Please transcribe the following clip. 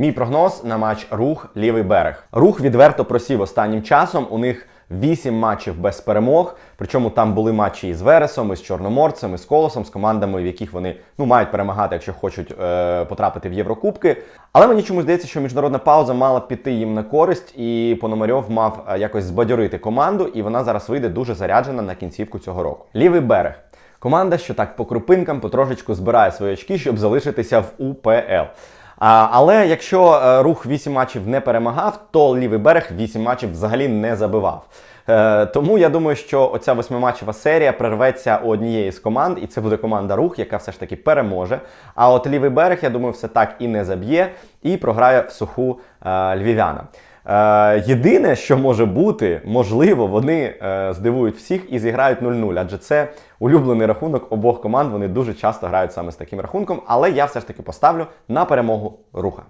Мій прогноз на матч Рух лівий берег. Рух відверто просів останнім часом. У них 8 матчів без перемог. Причому там були матчі із Вересом, із Чорноморцем, із Колосом, з командами, в яких вони ну мають перемагати, якщо хочуть е, потрапити в Єврокубки. Але мені чомусь здається, що міжнародна пауза мала піти їм на користь, і Пономарьов мав е, якось збадьорити команду, і вона зараз вийде дуже заряджена на кінцівку цього року. Лівий берег. Команда, що так по крупинкам потрошечку збирає свої очки, щоб залишитися в УПЛ. Але якщо е, рух 8 матчів не перемагав, то лівий берег 8 матчів взагалі не забивав. Е, тому я думаю, що оця восьмиматчева серія прерветься у однієї з команд, і це буде команда рух, яка все ж таки переможе. А от лівий берег, я думаю, все так і не заб'є, і програє в суху е, львів'яна. Е, єдине, що може бути, можливо, вони е, здивують всіх і зіграють 0-0, адже це улюблений рахунок обох команд. Вони дуже часто грають саме з таким рахунком. Але я все ж таки поставлю на перемогу руха.